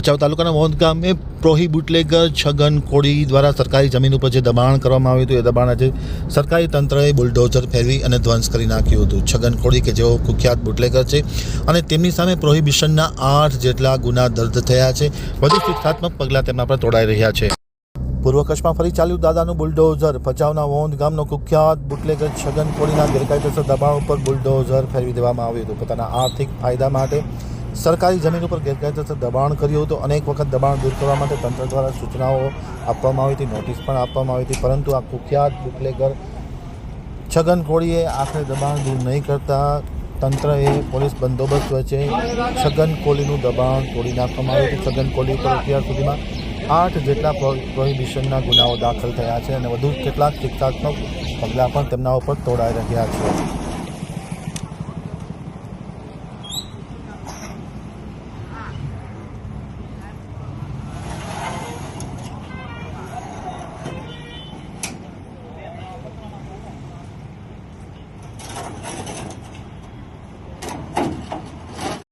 ભચાઉ તાલુકાના મોહન ગામે પ્રોહી બુટલેગર, છગન કોળી દ્વારા સરકારી જમીન ઉપર જે દબાણ કરવામાં આવ્યું હતું, એ દબાણ આજે સરકારી તંત્રએ બુલડોઝર ફેરવી અને ધ્વંસ કરી નાખ્યું હતું. છગન કોળી કે જેઓ કુખ્યાત બુટલેગર છે અને તેમની સામે પ્રોહિબિશનના આઠ જેટલા ગુના દર્જ થયા છે. વધુ શિક્ષાત્મક પગલાં તેમના પર તોડાઈ રહ્યા છે. પૂર્વ કચ્છમાં ફરી ચાલ્યું દાદાનું બુલડોઝર. ભચાઉના વોંધ ગામનો કુખ્યાત બુટલેગર, છગન કોળીના ગેરકાયદેસર દબાણ ઉપર બુલડોઝર ફેરવી દેવામાં આવ્યું હતું. પોતાના આર્થિક ફાયદા માટે સરકારી જમીન ઉપર ગેરકાયદેસર દબાણ કર્યું હતું. અનેક વખત દબાણ દૂર કરવા માટે તંત્ર દ્વારા સૂચનાઓ આપવામાં આવી હતી, નોટિસ પણ આપવામાં આવી હતી, પરંતુ આ કુખ્યાત બુકલેગર છગન કોળીએ આખરે દબાણ દૂર નહીં કરતા તંત્રએ પોલીસ બંદોબસ્ત વચ્ચે છગન કોળીનું દબાણ તોડી નાખવામાં આવ્યું હતું. છગન કોળી ઉપર અત્યાર સુધીમાં આઠ જેટલા પ્રોહિબિશનના ગુનાઓ દાખલ થયા છે અને વધુ કેટલાક શિક્ષાત્મક પગલાં પણ તેમના ઉપર તોડાઈ રહ્યા છે.